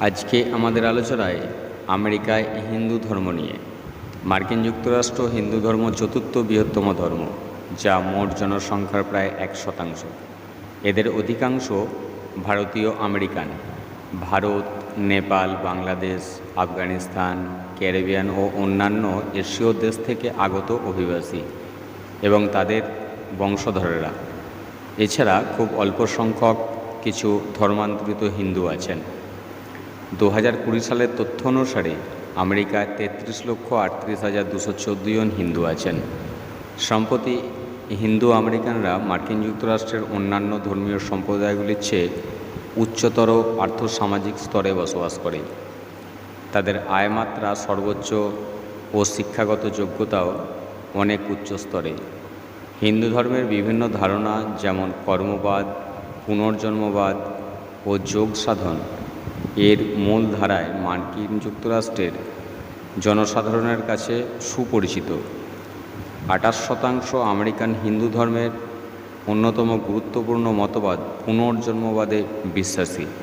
আজকে আমাদের আলোচনায় আমেরিকায় হিন্দু ধর্ম নিয়ে। মার্কিন যুক্তরাষ্ট্র হিন্দু ধর্ম চতুর্থ বৃহত্তম ধর্ম, যা মোট জনসংখ্যার প্রায় এক শতাংশ। এদের অধিকাংশ ভারতীয় আমেরিকান। ভারত, নেপাল, বাংলাদেশ, আফগানিস্তান, ক্যারিবিয়ান ও অন্যান্য এশীয় দেশ থেকে আগত অভিবাসী এবং তাদের বংশধরেরা। এছাড়া খুব অল্প সংখ্যক কিছু ধর্মান্তরিত হিন্দু আছেন। দু হাজার কুড়ি সালের তথ্য অনুসারে আমেরিকায় তেত্রিশ লক্ষ আটত্রিশ হাজার দুশো চোদ্দ জন হিন্দু আছেন। সম্প্রতি হিন্দু আমেরিকানরা মার্কিন যুক্তরাষ্ট্রের অন্যান্য ধর্মীয় সম্প্রদায়গুলির চেয়ে উচ্চতর আর্থসামাজিক স্তরে বসবাস করে। তাদের আয়মাত্রা সর্বোচ্চ ও শিক্ষাগত যোগ্যতাও অনেক উচ্চ স্তরে। হিন্দু ধর্মের বিভিন্ন ধারণা যেমন কর্মবাদ, পুনর্জন্মবাদ ও যোগ সাধন এর মূল ধারায় মার্কিন যুক্তরাষ্ট্রের জনসাধারণের কাছে সুপরিচিত। আঠাশ শতাংশ আমেরিকান হিন্দু ধর্মের অন্যতম গুরুত্বপূর্ণ মতবাদ পুনর্জন্মবাদে বিশ্বাসী।